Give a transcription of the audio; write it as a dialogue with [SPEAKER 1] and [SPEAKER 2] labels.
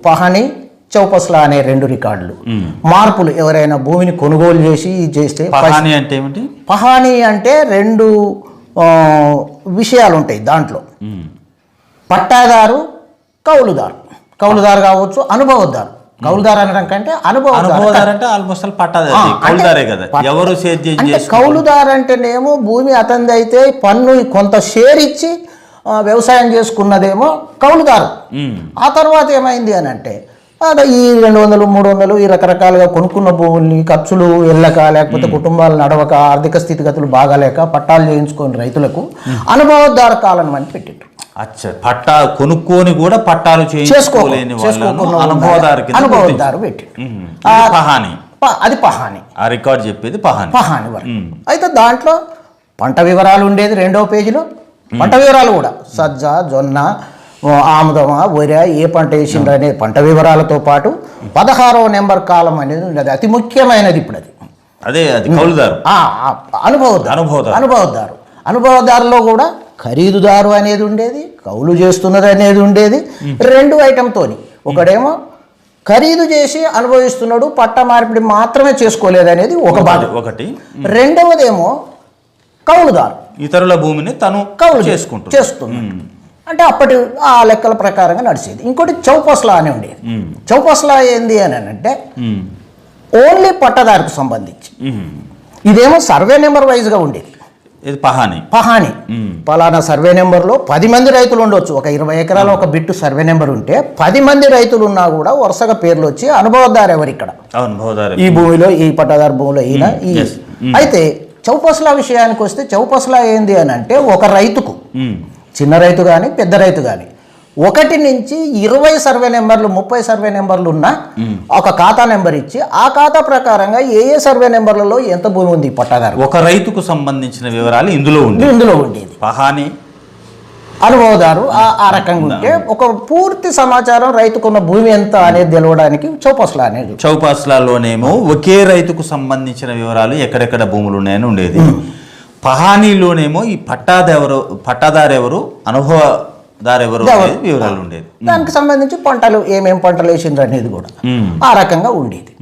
[SPEAKER 1] పహని చౌపస్లా అనే రెండు రికార్డులు. మార్పులు ఎవరైనా భూమిని కొనుగోలు చేసి చేస్తే
[SPEAKER 2] పహాని అంటే ఏమిటి?
[SPEAKER 1] పహాని అంటే రెండు విషయాలు ఉంటాయి దాంట్లో. పట్టాదారు కౌలుదారు. కౌలుదారు కావచ్చు అనుభవదారు కౌలుదారు అనడం కంటే అనుభవదారు
[SPEAKER 2] అంటే ఆల్మోస్ట్ కౌలుదారే కదా. ఎవరు
[SPEAKER 1] కౌలుదారు అంటేనేమో భూమి అతనిది అయితే పన్ను కొంత షేర్ ఇచ్చి వ్యవసాయం చేసుకున్నదేమో కౌలుదారు. ఆ తర్వాత ఏమైంది అని అంటే అదే ఈ రెండు వందలు మూడు వందలు ఈ రకరకాలుగా కొనుక్కున్న భూముల్ని ఖర్చులు వెళ్ళక లేకపోతే కుటుంబాలు నడవక ఆర్థిక స్థితిగతులు బాగాలేక పట్టాలు చేయించుకొని రైతులకు అనుభవదారు కాలం అని పెట్టిండ్రు.
[SPEAKER 2] అచ్చా పట్టా కొనుక్కొని కూడా పట్టాలు
[SPEAKER 1] చేసుకో
[SPEAKER 2] చేయించుకోలేని వాళ్ళను
[SPEAKER 1] చేసుకోకుండా
[SPEAKER 2] అనుభవదారు
[SPEAKER 1] అనుభవదారు
[SPEAKER 2] పహాని.
[SPEAKER 1] అది పహాని.
[SPEAKER 2] ఆ రికార్డ్ చెప్పేది పహాని.
[SPEAKER 1] పహాని వరకు. అయితే దాంట్లో పంట వివరాలు ఉండేది రెండవ పేజీలో. పంట వివరాలు కూడా. సజ్జ జొన్న ఆముదమ వరి ఏ పంట వేసిండ్రు అనే పంట వివరాలతో పాటు పదహారవ నెంబర్ కాలం అనేది ఉండేది అతి ముఖ్యమైనది ఇప్పుడు అది.
[SPEAKER 2] అదే అది కౌలుదారు.
[SPEAKER 1] అనుభవదారు.
[SPEAKER 2] అనుభవదారు.
[SPEAKER 1] అనుభవదారు. అనుభవదారులో కూడా ఖరీదుదారు అనేది ఉండేది కౌలు చేస్తున్నది అనేది ఉండేది. రెండు ఐటెంతోని. ఒకడేమో ఖరీదు చేసి అనుభవిస్తున్నాడు పట్ట మార్పిడి మాత్రమే చేసుకోలేదు అనేది ఒక భాగం
[SPEAKER 2] ఒకటి.
[SPEAKER 1] రెండవదేమో కౌలుదారు.
[SPEAKER 2] ఇతరుల భూమిని తను
[SPEAKER 1] కౌలు
[SPEAKER 2] చేసుకుంటుంది.
[SPEAKER 1] చేస్తున్నాడు అంటే అప్పటి ఆ లెక్కల ప్రకారంగా నడిచేది. ఇంకోటి చౌపస్లా అని ఉండేది. చౌపస్లా ఏంది అని అంటే. ఓన్లీ పట్టదారుకు సంబంధించి. ఇదేమో సర్వే నెంబర్ వైజ్గా ఉండేది.
[SPEAKER 2] ఇది పహాని.
[SPEAKER 1] పహాని. పలానా సర్వే నెంబర్లో పది మంది రైతులు ఉండొచ్చు. ఒక ఇరవై ఎకరాల ఒక బిట్టు సర్వే నెంబర్ ఉంటే పది మంది రైతులు ఉన్నా కూడా వరుసగా పేర్లు వచ్చి అనుభవదారు ఎవరు ఇక్కడ ఈ భూమిలో ఈ పట్టాదారు భూమిలో ఈయన. అయితే చౌపస్లా విషయానికి వస్తే చౌపస్లా ఏంది అని అంటే ఒక రైతుకు. చిన్న రైతు కానీ పెద్ద రైతు కానీ ఒకటి నుంచి ఇరవై సర్వే నెంబర్లు ముప్పై సర్వే నెంబర్లు ఉన్న ఒక ఖాతా నెంబర్ ఇచ్చి ఆ ఖాతా ప్రకారంగా ఏ ఏ సర్వే నెంబర్లలో ఎంత భూమి ఉంది పట్టాదారు?
[SPEAKER 2] ఒక రైతుకు సంబంధించిన వివరాలు ఇందులో ఉంది
[SPEAKER 1] ఇందులో ఉండేది.
[SPEAKER 2] పహాని
[SPEAKER 1] అనుభవదారు ఆ- రకంగా ఉంటే ఒక పూర్తి సమాచారం రైతుకున్న భూమి ఎంత అనేది తెలవడానికి చౌపస్లా అనేది.
[SPEAKER 2] చౌపాస్లాలోనేమో ఒకే రైతుకు సంబంధించిన వివరాలు ఎక్కడెక్కడ భూములు ఉన్నాయని ఉండేది. పహానీలోనేమో ఈ పట్టాదెవరు పట్టాదారెవరు? అనేది వివరాలు ఉండేది
[SPEAKER 1] దానికి సంబంధించి పంటలు ఏమేం పంటలు వేసిండ్రు అనేది కూడా. ఆ రకంగా ఉండేది.